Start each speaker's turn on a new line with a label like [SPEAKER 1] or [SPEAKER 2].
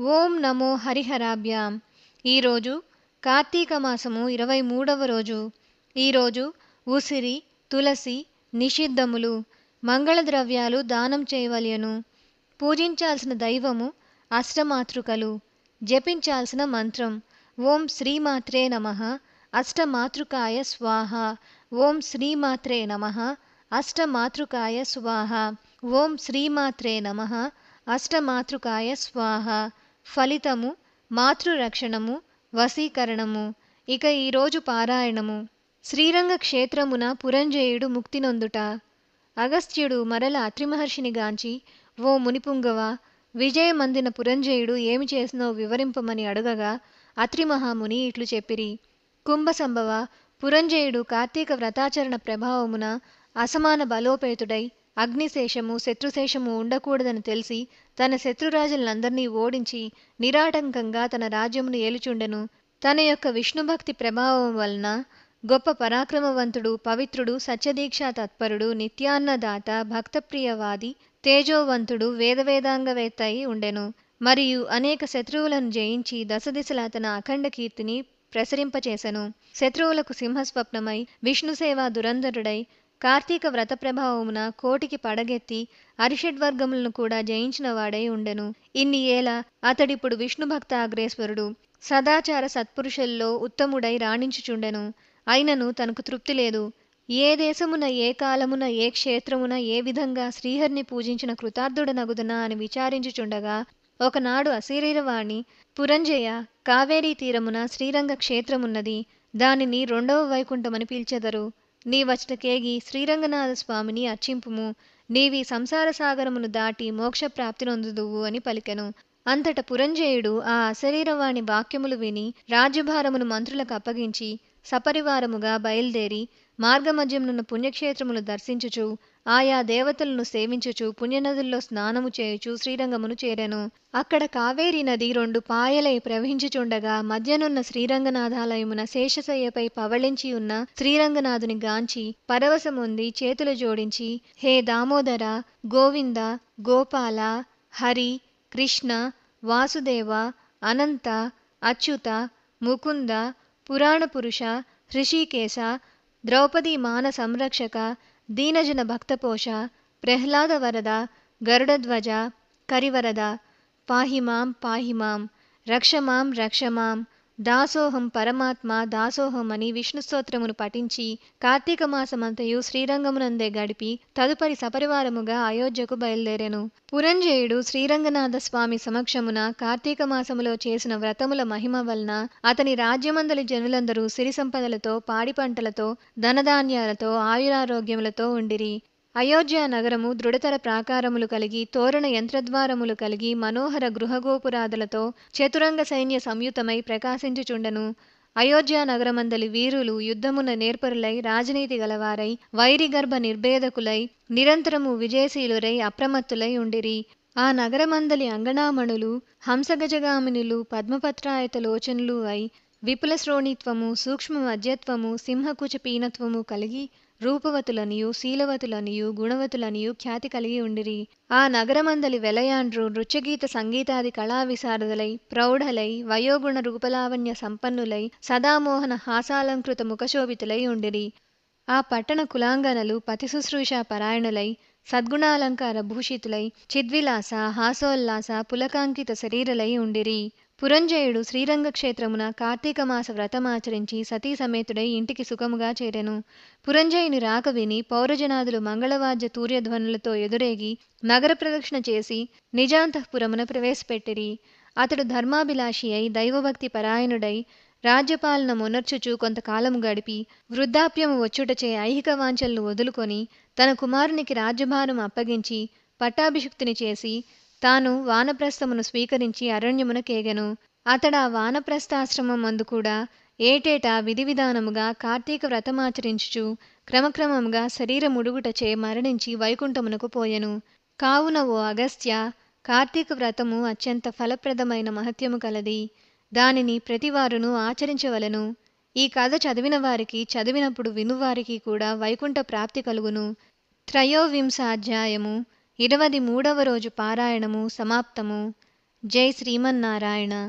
[SPEAKER 1] ఓం నమో హరిహరాభ్యాం. ఈరోజు కార్తీక మాసము ఇరవై మూడవ రోజు. ఈరోజు ఉసిరి తులసి నిషిద్ధములు మంగళ ద్రవ్యాలు దానం చేయవలెను. పూజించాల్సిన దైవము అష్టమాతృకలు. జపించాల్సిన మంత్రం ఓం శ్రీమాత్రే నమ అష్టమాతృకాయ స్వాహ. ఓం శ్రీమాత్రే నమ అష్టమాతృకాయ స్వాహ. ఓం శ్రీమాత్రే నమ అష్టమాతృకాయ స్వాహ. ఫలితము మాతృరక్షణము వశీకరణము. ఇక ఈరోజు పారాయణము. శ్రీరంగ క్షేత్రమున పురంజయుడు ముక్తి నొందుట. అగస్త్యుడు మరల అత్రిమహర్షిని గాంచి ఓ మునిపుంగవ విజయమందిన పురంజయుడు ఏమి చేసినో వివరింపమని అడగగా అత్రిమహాముని ఇట్లు చెప్పిరి. కుంభసంభవ పురంజయుడు కార్తీక వ్రతాచరణ ప్రభావమున అసమాన బలోపేతుడై అగ్నిశేషము శత్రుశేషము ఉండకూడదని తెలిసి తన శత్రురాజులందరినీ ఓడించి నిరాటంకంగా తన రాజ్యమును ఏలుచుండెను. తన యొక్క విష్ణుభక్తి ప్రభావం వలన గొప్ప పరాక్రమవంతుడు పవిత్రుడు సత్యదీక్షా తత్పరుడు నిత్యాన్నదాత భక్తప్రియవాది తేజోవంతుడు వేదవేదాంగవేత్త అయి ఉండెను. మరియు అనేక శత్రువులను జయించి దశదిశలా తన అఖండ కీర్తిని ప్రసరింపచేసెను. శత్రువులకు సింహస్వప్నమై విష్ణుసేవా దురంధరుడై కార్తీక వ్రత ప్రభావమున కోటికి పడగెత్తి అరిషడ్వర్గములను కూడా జయించిన వాడై ఉండెను. ఇన్ని ఏల అతడిప్పుడు విష్ణుభక్త అగ్రేశ్వరుడు సదాచార సత్పురుషుల్లో ఉత్తముడై రాణించుచుండెను. అయినను తనకు తృప్తి లేదు. ఏ దేశమున ఏ కాలమున ఏ క్షేత్రమున ఏ విధంగా శ్రీహరిని పూజించిన కృతార్థుడనగుదనా అని విచారించుచుండగా ఒకనాడు అశరీరవాణి పురంజయ కావేరీ తీరమున శ్రీరంగ క్షేత్రమున్నది దానిని రెండవ వైకుంఠమని పిలిచెదరు. నీవచటకేగి శ్రీరంగనాథ స్వామిని అర్చింపుము. నీవి సంసార సాగరమును దాటి మోక్షప్రాప్తి నొందుదువు అని పలికెను. అంతట పురంజయుడు ఆ అశరీరవాణి వాక్యములు విని రాజ్యభారమును మంత్రులకు అప్పగించి సపరివారముగా బయలుదేరి మార్గమధ్యమునున్న పుణ్యక్షేత్రములు దర్శించుచు ఆయా దేవతలను సేవించుచు పుణ్యనదుల్లో స్నానము చేయుచు శ్రీరంగమును చేరెను. అక్కడ కావేరీ నది రెండు పాయలై ప్రవహించుచుండగా మధ్యనున్న శ్రీరంగనాథాలయమున శేషశయ్యపై పవళించి ఉన్న శ్రీరంగనాథుని గాంచి పరవశముంది చేతులు జోడించి హే దామోదర గోవింద గోపాల హరి కృష్ణ వాసుదేవ అనంత అచ్యుత ముకుంద ಪುರಾಣಪುರುಷ ಹೃಷೀಕೇಶ, ದ್ರೌಪದಿ ಮಾನ ಸಂರಕ್ಷಕ, ದೀನಜನ ಭಕ್ತಪೋಷ, ಪ್ರಹ್ಲಾದ ವರದ, ಗರುಡಧ್ವಜ, ಕರಿವರದ, ಪಾಹಿಮಾಂ ಮಾಂ ರಕ್ಷಮಾಂ ರಕ್ಷಮಾಂ దాసోహం పరమాత్మ దాసోహం అని విష్ణు స్తోత్రమును పఠించి కార్తీక మాసమంతయు శ్రీరంగమునందే గడిపి తదుపరి సపరివారముగా అయోధ్యకు బయలుదేరెను. పురంజయుడు శ్రీరంగనాథ స్వామి సమక్షమున కార్తీక మాసములో చేసిన వ్రతముల మహిమ వలన అతని రాజ్యమందలి జనులందరూ సిరి సంపదలతో పాడి పంటలతో ధనధాన్యాలతో ఆయురారోగ్యములతో ఉండిరి. అయోధ్య నగరము దృఢతర ప్రాకారములు కలిగి తోరణ యంత్రద్వారములు కలిగి మనోహర గృహగోపురాదులతో చతురంగ సైన్య సంయుతమై ప్రకాశించుచుండెను. అయోధ్య నగరమందలి వీరులు యుద్ధమున నేర్పరులై రాజనీతి గలవారై వైరిగర్భ నిర్భేదకులై నిరంతరము విజయశీలురై అప్రమత్తులై ఉండిరి. ఆ నగరమందలి అంగణామణులు హంసగజగామినులు పద్మపత్రాయత లోచనులు అయి విపుల శ్రోణిత్వము సూక్ష్మ మధ్యత్వము సింహకుచ పీనత్వము కలిగి రూపవతులనియు శీలవతులనియు గుణవతులనియు ఖ్యాతి కలిగి ఉండిరి. ఆ నగరమందలి వెలయాండ్రు నృత్యగీత సంగీతాది కళా విశారదులై ప్రౌఢలై వయోగుణ రూపలావణ్య సంపన్నులై సదామోహన హాసాలంకృత ముఖశోభితులై ఉండిరి. ఆ పట్టణ కులాంగనలు పతిశుశ్రూష పరాయణులై సద్గుణాలంకార భూషితులై చిద్విలాస హాసోల్లాస పులకాంకిత శరీరలై ఉండిరి. పురంజయుడు శ్రీరంగ క్షేత్రమున కార్తీక మాస వ్రతమాచరించి సతీ సమేతుడై ఇంటికి సుఖముగా చేరెను. పురంజయుని రాక విని పౌరజనాదులు మంగళవాద్య తూర్యధ్వనులతో ఎదురేగి నగర ప్రదక్షిణ చేసి నిజాంతఃపురమున ప్రవేశపెట్టిరి. అతడు ధర్మాభిలాషి అయి దైవభక్తి పరాయణుడై రాజ్యపాలన మొనర్చుచు కొంతకాలము గడిపి వృద్ధాప్యము వచ్చుటచే ఐహిక వాంఛలను వదులుకొని తన కుమారునికి రాజ్యభారం అప్పగించి పట్టాభిషిక్తుని చేసి తాను వానప్రస్థమును స్వీకరించి అరణ్యమునకేగెను. అతడా వానప్రస్థాశ్రమం మందు కూడా ఏటేటా విధి విధానముగా కార్తీక వ్రతమాచరించుచు క్రమక్రమముగా శరీరముడుగుటచే మరణించి వైకుంఠమునకు పోయెను. కావున ఓ అగస్త్య కార్తీక వ్రతము అత్యంత ఫలప్రదమైన మహత్యము కలది. దానిని ప్రతివారును ఆచరించవలను. ఈ కథ చదివిన వారికి చదివినప్పుడు వినువారికి కూడా వైకుంఠ ప్రాప్తి కలుగును. త్రయోవింశాధ్యాయము ఇరవై ఇరవది మూడవ రోజు పారాయణము సమాప్తము. జై శ్రీమన్నారాయణ.